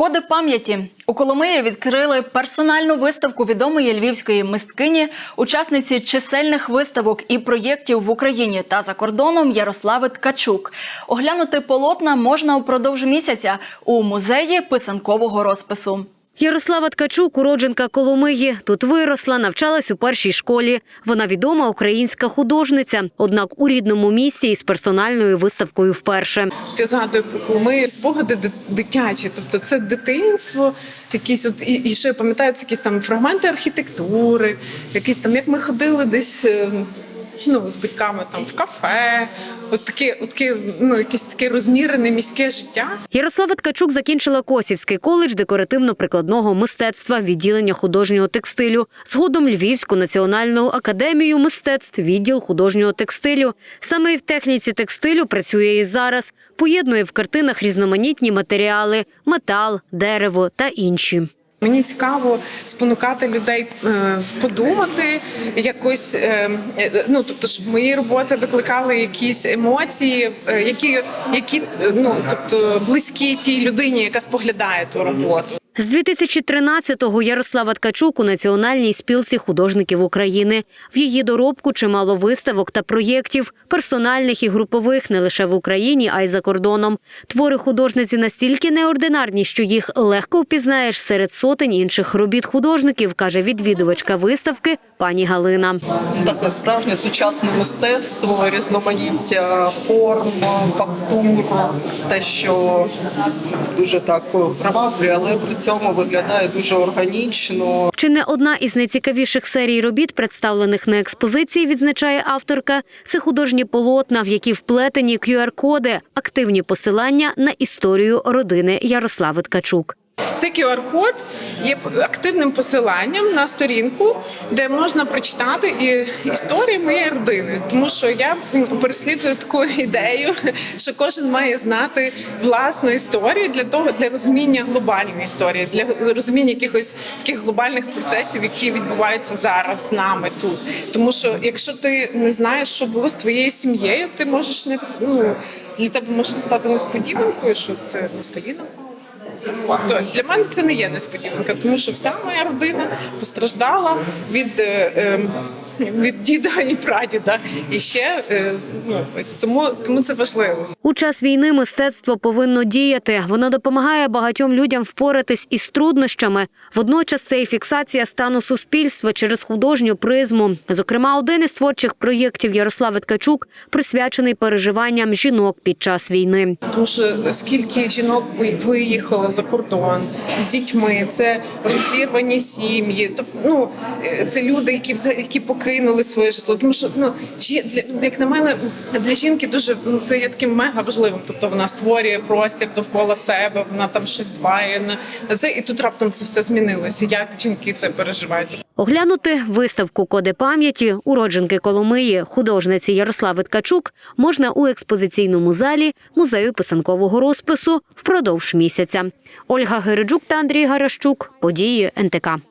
Коди пам'яті у Коломиї відкрили персональну виставку відомої львівської мисткині, учасниці чисельних виставок і проєктів в Україні та за кордоном Ярослави Ткачук. Оглянути полотна можна упродовж місяця у музеї писанкового розпису. Ярослава Ткачук, уродженка Коломиї. Тут виросла, навчалась у першій школі. Вона відома українська художниця, однак у рідному місті із персональною виставкою вперше. Я згадую про Коломию спогади дитячі, тобто це дитинство, якісь от і, і ще я пам'ятаю якісь там фрагменти архітектури, якісь там, як ми ходили десь. Ну, з батьками там в кафе, от таке, от таке, ну якесь таке розмірене міське життя. Ярослава Ткачук закінчила Косівський коледж декоративно-прикладного мистецтва, відділення художнього текстилю. Згодом Львівську національну академію мистецтв, відділ художнього текстилю. Саме в техніці текстилю працює і зараз. Поєднує в картинах різноманітні матеріали: метал, дерево та інші. Мені цікаво спонукати людей е, подумати якось, е, е, ну тобто, щоб мої роботи викликали якісь емоції, які, які ну тобто близькі тій людині, яка споглядає ту роботу. З 2013-го Ярослава Ткачук у Національній спілці художників України. В її доробку чимало виставок та проєктів, персональних і групових не лише в Україні, а й за кордоном. Твори художниці настільки неординарні, що їх легко впізнаєш серед сотень інших робіт художників, каже відвідувачка виставки пані Галина. таке справжнє сучасне мистецтво, різноманіття форм, фактур, те, що дуже так приваблює, але при цьому виглядає дуже органічно. Чи не одна із найцікавіших серій робіт, представлених на експозиції, відзначає авторка. Це художні полотна, в які вплетені QR-коди, активні посилання на історію родини Ярослави Ткачук. Цей QR-код є активним посиланням на сторінку, де можна прочитати і історію моєї родини. Тому що я переслідую таку ідею, що кожен має знати власну історію для того, для розуміння глобальної історії, для розуміння якихось таких глобальних процесів, які відбуваються зараз з нами тут. Тому що якщо ти не знаєш, що було з твоєю сім'єю, ти можеш не ну, для тебе може стати несподіванкою, що ти москалі напали. То для мене це не є несподіванка, тому що вся моя родина постраждала від, е, е, від діда і прадіда. І ще е, ну, ось тому, тому це важливо. У час війни мистецтво повинно діяти. Воно допомагає багатьом людям впоратись із труднощами. Водночас це і фіксація стану суспільства через художню призму. Зокрема, один із творчих проєктів Ярослави Ткачук присвячений переживанням жінок під час війни. Тому що скільки жінок ви- виїхало за кордон з дітьми, це розірвані сім'ї. Тобто, ну е, це люди, які взагалі які покинули своє житло. Тому що ну для як на мене, для жінки дуже ну це є таким мега важливим. Тобто вона створює простір довкола себе, вона там щось дбає на це, і тут раптом це все змінилося. Як жінки це переживають? Оглянути виставку Коди пам'яті уродженки Коломиї художниці Ярослави Ткачук можна у експозиційному залі музею писанкового розпису впродовж місяця. Ольга Гереджук та Андрій Гарашчук. Події НТК.